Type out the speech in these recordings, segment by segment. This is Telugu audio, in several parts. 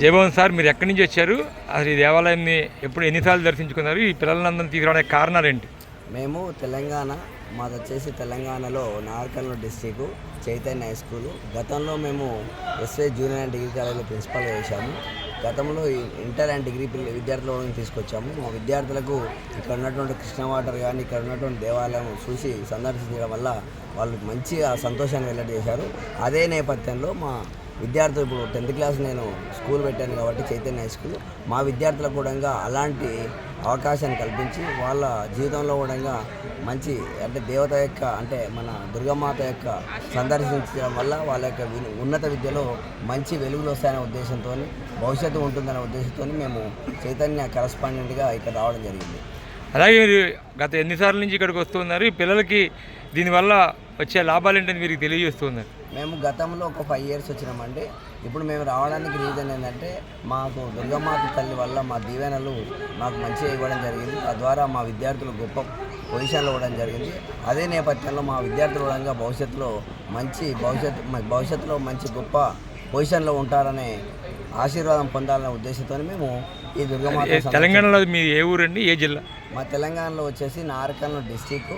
జయభవన్ సార్ మీరు ఎక్కడి నుంచి వచ్చారు? అసలు ఈ దేవాలయాన్ని ఎప్పుడు ఎన్నిసార్లు దర్శించుకున్నారు? ఈ పిల్లలందరినీ తీసుకురావడానికి కారణాలు ఏంటి? మేము తెలంగాణ మాది వచ్చేసి తెలంగాణలో నార్కల్ డిస్టిక్ చైతన్య హై స్కూల్. గతంలో మేము ఎస్వై జూనియర్ అండ్ డిగ్రీ కాలేజీలో ప్రిన్సిపల్గా చేశాము. గతంలో ఇంటర్ అండ్ డిగ్రీ పిల్ల- విద్యార్థులను తీసుకొచ్చాము. మా విద్యార్థులకు ఇక్కడ ఉన్నటువంటి కృష్ణ వాటర్ కానీ ఇక్కడ ఉన్నటువంటి దేవాలయం చూసి సందర్శించడం వల్ల వాళ్ళు మంచిగా సంతోషాన్ని వెల్లడి చేశారు. అదే నేపథ్యంలో మా విద్యార్థులు ఇప్పుడు టెన్త్ క్లాస్ నేను స్కూల్ పెట్టాను కాబట్టి చైతన్య హై స్కూల్. మా విద్యార్థులకు కూడా అలాంటి అవకాశాన్ని కల్పించి వాళ్ళ జీవితంలో కూడా మంచి అంటే దేవత యొక్క అంటే మన దుర్గామాత యొక్క సందర్శించడం వల్ల వాళ్ళ యొక్క ఉన్నత విద్యలో మంచి వెలుగులు వస్తాయనే ఉద్దేశంతో భవిష్యత్తు ఉంటుందనే ఉద్దేశంతో మేము చైతన్య కరస్పాండెంట్గా ఇక్కడ రావడం జరిగింది. అలాగే మీరు గత ఎన్నిసార్లు నుంచి ఇక్కడికి వస్తున్నారు ఈ పిల్లలకి దీనివల్ల వచ్చే లాభాలు ఏంటని మీరు తెలియజేస్తున్నారు? మేము గతంలో ఒక ఫైవ్ ఇయర్స్ వచ్చినామండి. ఇప్పుడు మేము రావడానికి రీజన్ ఏంటంటే మాకు దుర్గమాత తల్లి వల్ల మా దీవెనలు మాకు మంచిగా ఇవ్వడం జరిగింది. తద్వారా మా విద్యార్థులు గొప్ప పొజిషన్లో ఇవ్వడం జరిగింది. అదే నేపథ్యంలో మా విద్యార్థులు కూడా భవిష్యత్తులో మంచి భవిష్యత్తు మ- భవిష్యత్తులో మంచి గొప్ప పొజిషన్లో ఉంటారనే ఆశీర్వాదం పొందాలనే ఉద్దేశంతో మేము ఈ దుర్గమాత తెలంగాణలో మీ ఏ ఊరండి? ఏ జిల్లా? మా తెలంగాణలో వచ్చేసి నారకల్ డిస్టిక్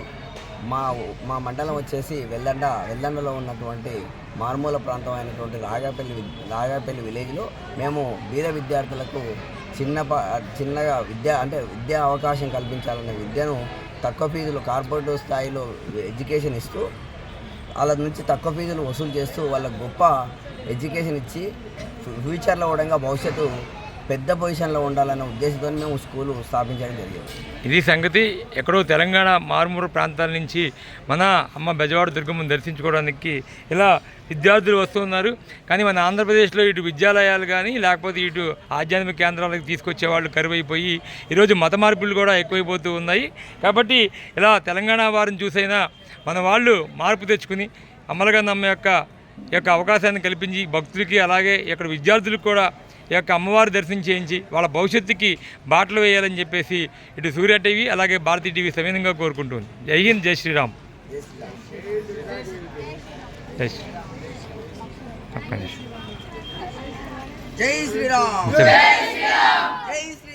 మా మా మండలం వచ్చేసి వెల్లండ వెల్లండలో ఉన్నటువంటి మారుమూల ప్రాంతం అయినటువంటి రాగాపల్లి రాగాపల్లి విలేజ్లో మేము బీద విద్యార్థులకు చిన్న చిన్నగా విద్య అంటే విద్యా అవకాశం కల్పించాలనే విద్యను తక్కువ ఫీజులు కార్పొరేటివ్ స్థాయిలో ఎడ్యుకేషన్ ఇస్తూ వాళ్ళ నుంచి తక్కువ ఫీజులు వసూలు చేస్తూ వాళ్ళకు గొప్ప ఎడ్యుకేషన్ ఇచ్చి ఫ్యూచర్లో కూడా భవిష్యత్తు పెద్ద పొజిషన్లో ఉండాలనే ఉద్దేశంతో మేము స్కూల్ స్థాపించడం జరిగింది. ఇది సంగతి ఎక్కడో తెలంగాణ మారుమూరు ప్రాంతాల నుంచి మన అమ్మ బెజవాడ దుర్గమ్మను దర్శించుకోవడానికి ఇలా విద్యార్థులు వస్తున్నారు కానీ మన ఆంధ్రప్రదేశ్లో ఇటు విద్యాలయాలు కానీ లేకపోతే ఇటు ఆధ్యాత్మిక కేంద్రాలకు తీసుకొచ్చే వాళ్ళు కరువైపోయి ఈరోజు మత మార్పులు కూడా ఎక్కువైపోతూ ఉన్నాయి. కాబట్టి ఇలా తెలంగాణ వారిని చూసైనా మన వాళ్ళు మార్పు తెచ్చుకుని అమ్మలగన్న అమ్మ యొక్క యొక్క అవకాశాన్ని కల్పించి భక్తులకి అలాగే ఇక్కడ విద్యార్థులకు కూడా యొక్క అమ్మవారి దర్శనం చేయించి వాళ్ళ భవిష్యత్తుకి బాటలు వేయాలని చెప్పేసి ఇటు సూర్య టీవీ అలాగే భారతీ టీవీ సవినంగా కోరుకుంటుంది. జై హింద్ జై శ్రీరామ్. జై శ్రీరామ్. జై శ్రీరామ్. జై శ్రీరామ్.